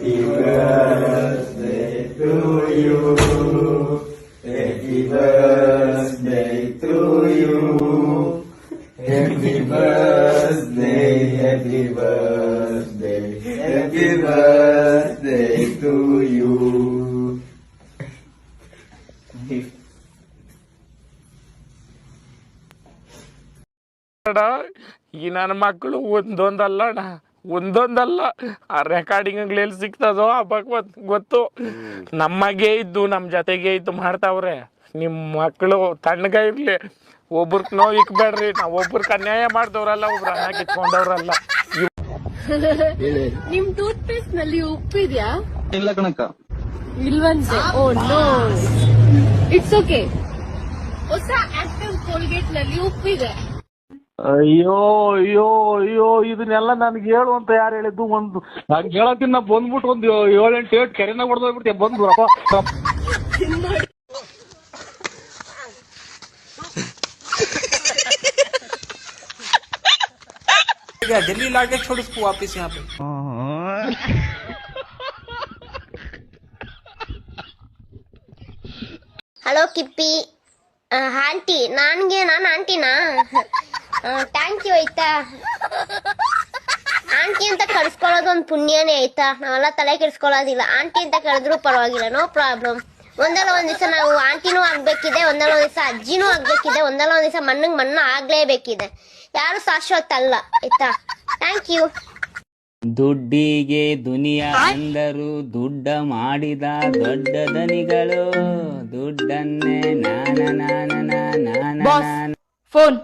Happy birthday to you. Happy birthday to you. Happy birthday, happy birthday, happy birthday to you. ಅಣ್ಣ ಈ ನನ್ನ ಮಕ್ಕಳು ಒಂದೊಂದಲ್ಲ ಅಣ್ಣ ಒಂದೊಂದಲ್ಲ. ಆ ರೆಕಾರ್ಡಿಂಗ್ ಎಲ್ಲಿ ಸಿಗ್ತದೋ ಆ ಭಗವತ್ ಗೊತ್ತು. ನಮಗೆ ಇದ್ದು ನಮ್ಮ ಜೊತೆಗೆ ಇದ್ದು ಮಾಡ್ತಾವ್ರೆ. ನಿಮ್ಮ ಮಕ್ಕಳು ತಣ್ಣಗ ಇರ್ಲಿ. ಒಬ್ರ ನೋವು ಇಕ್ಬೇಡ್ರಿ ನಾವು ಒಬ್ರಿಗೆ ಅನ್ಯಾಯ ಮಾಡಿದವ್ರಲ್ಲ ಒಬ್ರು ಅನ್ನ ಕಿತ್ಕೊಂಡವ್ರಲ್ಲ. ನಿಮ್ ಟೂತ್ ಪೇಸ್ಟ್ನಲ್ಲಿ ಉಪ್ಪಿದ್ಯಾ? ಇಲ್ಲ ಕಣಕ ಇಲ್ವಂತೆ. Oh no. ಇಟ್ಸ್ ಓಕೆ ಹೊಸ ಆಕ್ಟಿವ್ ಕೋಲ್ಗೇಟ್ನಲ್ಲಿ ಉಪ್ಪಿದೆ. ಅಯ್ಯೋ ಅಯ್ಯೋ ಅಯ್ಯೋ ಇದನ್ನೆಲ್ಲ ನನ್ಗೆ ಹೇಳು ಅಂತ ಯಾರು ಹೇಳಿದ್ದು ಒಂದು ನಾನು ಹೇಳತ್ತಿನ ನಾ ಬಂದ್ಬಿಟ್ಟು ಒಂದು ಏಳೆಂಟು ಏಟ್ ಕೆರೆನ ಹೊಡೆದೋಗ್ಬಿಡ್ತೀಯ ಬಂದು ರಪ್ಪ दिल्ली ला के छोड़ उसको वापस यहाँ पे ಹಲೋ ಕಿಪ್ಪಿ ಆ, ಆಂಟಿ ನನ್ಗೆ ನಾನು ಆಂಟಿನಾ ಥ್ಯಾಂಕ್ ಯು ಆಯ್ತಾ ಆಂಟಿ ಅಂತ ಕರ್ಸ್ಕೊಳ್ಳೋದು ಒಂದು ಪುಣ್ಯನೇ ಆಯ್ತಾ ನಾವೆಲ್ಲ ತಲೆ ಕೆಡಿಸ್ಕೊಳ್ಳೋದಿಲ್ಲ. ಆಂಟಿ ಅಂತ ಕರೆದ್ರೂ ಪರವಾಗಿಲ್ಲ ನೋ ಪ್ರಾಬ್ಲಮ್ ಒಂದಲ್ಲ ಒಂದ್ ದಿವಸ ನಾವು ಆಂಟಿನೂ ಆಗ್ಬೇಕಿದೆ ಒಂದಲ್ಲ ಒಂದ್ ದಿವಸ ಅಜ್ಜಿನೂ ಆಗ್ಬೇಕಿದೆ ಒಂದಲ್ಲ ಒಂದ್ ದಿವಸ ಮಣ್ಣಂಗ್ ಮಣ್ಣು ಆಗ್ಲೇಬೇಕಿದೆ. ಯಾರು ಶಾಶ್ವತ ಅಲ್ಲ ಆಯ್ತಾ ಥ್ಯಾಂಕ್ ಯು ದುಡ್ಡಿಗೆ ದುನಿಯಾ ಅಂದರು ದುಡ್ಡ ಮಾಡಿದ ದೊಡ್ಡ ದನಿಗಳು. ದುಡ್ಡನ್ನೇ ನಾನ ನಾನ ನಾನ ನಾನ ಫೋನ್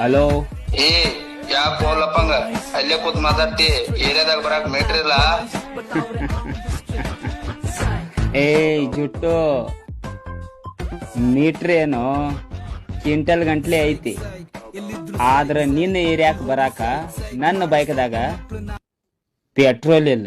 ಹಲೋ ಏ ಯಾ ಪೋಲಪ್ಪಂಗ ಅಲ್ಲೇ ಕೂತ್ ಮಾತಾಡ್ತಿ. ಏರಿಯಾದಾಗ ಬರಾಕ್ ಮೀಟರ್ ಇಲ್ಲ? ಏ ಜುಟ್ಟು. ಮೀಟ್ರ್ ಏನು? ಕ್ವಿಂಟಲ್ ಗಂಟ್ಲೆ ಐತಿ. ಆದ್ರ ನಿನ್ನ ಏರಿಯಾಕ್ ಬರಾಕ ನನ್ನ ಬೈಕ್ದಾಗ ಪೆಟ್ರೋಲ್ ಇಲ್ಲ.